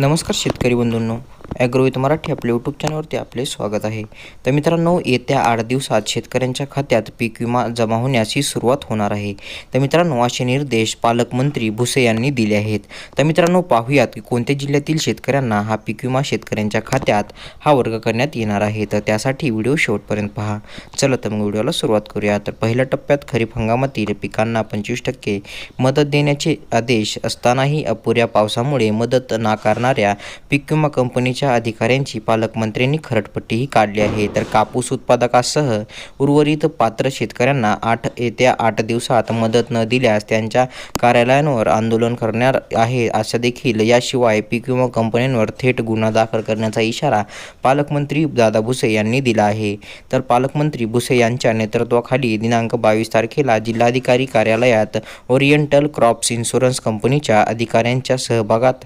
नमस्कार शेतकरी बंधूंनो ॲग्रोविथ मराठी आपल्या यूट्यूब चॅनलवरती आपले स्वागत आहे. तर मित्रांनो येत्या आठ दिवसात शेतकऱ्यांच्या खात्यात पीक विमा जमा होण्याची सुरुवात होणार आहे. तर मित्रांनो असे निर्देश पालकमंत्री भुसे यांनी दिले आहेत. तर मित्रांनो पाहूयात की कोणत्या जिल्ह्यातील शेतकऱ्यांना हा पीक विमा शेतकऱ्यांच्या खात्यात हा वर्ग करण्यात येणार आहे. तर त्यासाठी व्हिडिओ शेवटपर्यंत पहा. चला तर मग व्हिडिओला सुरुवात करूया तर पहिल्या टप्प्यात खरीप हंगामातील पिकांना पंचवीस टक्के मदत देण्याचे आदेश असतानाही अपुऱ्या पावसामुळे मदत नाकारणार करणाऱ्या पीक विमा कंपनीच्या अधिकाऱ्यांची पालकमंत्र्यांनी खरडपट्टीही काढली आहे. तर कापूस उत्पादकासह उर्वरित पात्र शेतकऱ्यांना आठ येत्या आठ दिवसात मदत न दिल्यास त्यांच्या कार्यालयांवर आंदोलन करणार आहे असं देखील याशिवाय पीक विमा कंपन्यांवर थेट गुन्हा दाखल करण्याचा इशारा पालकमंत्री दादा भुसे यांनी दिला आहे. तर पालकमंत्री भुसे यांच्या नेतृत्वाखाली दिनांक बावीस तारखेला जिल्हाधिकारी कार्यालयात ओरिएंटल क्रॉप्स इन्शुरन्स कंपनीच्या अधिकाऱ्यांच्या सहभागात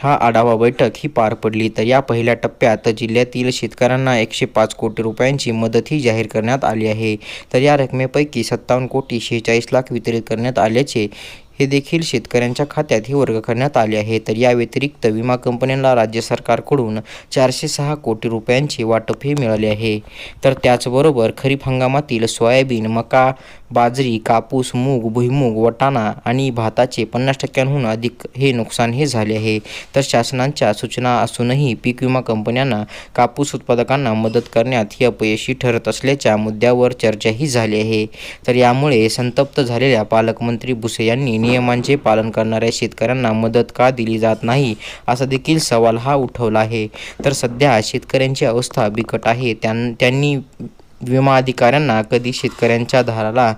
हा आढावा बैठक ही पार पडली तर या पहिल्या टप्प्यात जिल्ह्यातील शेतकऱ्यांना एकशे पाच कोटी रुपयांची मदतही जाहीर करण्यात आली आहे. तर या रकमेपैकी सत्तावन्न कोटी शेहेचाळीस लाख वितरित करण्यात आल्याचे हे देखील शेतकऱ्यांच्या खात्यात हे वर्ग करण्यात आले आहे. तर या व्यतिरिक्त विमा कंपन्यांना राज्य सरकारकडून चारशे सहा कोटी रुपयांचे वाटपही मिळाले आहे. तर त्याचबरोबर खरीप हंगामातील सोयाबीन मका बाजरी कापूस मूग भुईमूग वाटाणा आणि भाताचे पन्नास टक्क्यांहून अधिक हे नुकसान हे झाले आहे. तर शासनाच्या सूचना असूनही पीक विमा कंपन्यांना कापूस उत्पादकांना मदत करण्यात ही अपयशी ठरत असल्याच्या मुद्द्यावर चर्चाही झाली आहे. तर यामुळे संतप्त झालेल्या पालकमंत्री भुसे यांनी नियमांचे पालन करणाऱ्या शेतकऱ्यांना मदत का दिली जात नाही असा देखील सवाल हा उठवला आहे. तर सध्या शेतकऱ्यांची अवस्था बिकट आहे. त्यां त्यांनी विमा अधिकाऱ्यांना कधी शेतकऱ्यांच्या दाराला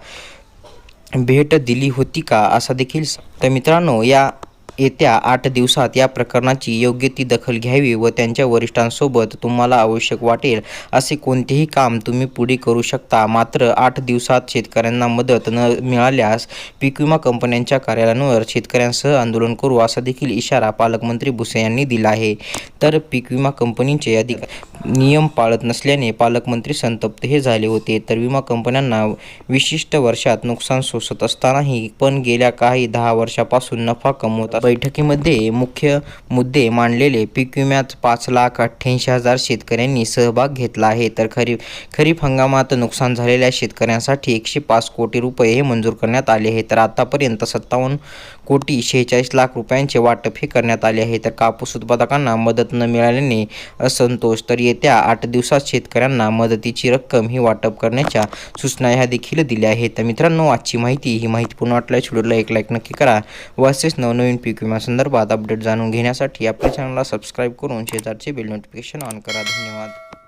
भेट दिली होती का असा देखील तर मित्रांनो या येत्या आठ दिवसात या प्रकरणाची योग्य ती दखल घ्यावी व त्यांच्या वरिष्ठांसोबत तुम्हाला आवश्यक वाटेल असे कोणतेही काम तुम्ही पुढे करू शकता. मात्र आठ दिवसात शेतकऱ्यांना मदत न मिळाल्यास पीक विमा कंपन्यांच्या कार्यालयांवर शेतकऱ्यांसह आंदोलन करू असा देखील इशारा पालकमंत्री भुसे यांनी दिला आहे. तर पीक विमा कंपनीचे अधिक नियम पाळत नसल्याने पालकमंत्री संतप्त हे झाले होते. तर विमा कंपन्यांना विशिष्ट वर्षात नुकसान सोसत असतानाही पण गेल्या काही दहा वर्षापासून नफा कमवत बैठकीमध्ये मुख्य मुद्दे मांडलेले पीक विम्यात पाच लाख अठ्ठ्याऐंशी हजार शेतकऱ्यांनी सहभाग घेतला आहे. तर खरीप खरीप हंगामात नुकसान झालेल्या शेतकऱ्यांसाठी एकशे पाच कोटी रुपये हे मंजूर करण्यात आले आहे. तर आतापर्यंत सत्तावन्न कोटी शेहेचाळीस लाख रुपयांचे वाटप हे करण्यात आले आहे. तर कापूस उत्पादकांना मदत न मिळाल्याने असंतोष. तर येत्या आठ दिवसात शेतकऱ्यांना मदतीची रक्कम ही वाटप करण्याच्या सूचना ह्या देखील दिल्या आहेत. तर मित्रांनो आजची माहिती ही माहिती पुन्हा वाटल्यास व्हिडिओला एक लाईक नक्की करा. व असेच नवनवीन पीक विम्यासंदर्भात अपडेट जाणून घेण्यासाठी आपल्या चॅनलला सबस्क्राईब करून शेजारचे बेल नोटिफिकेशन ऑन करा. धन्यवाद.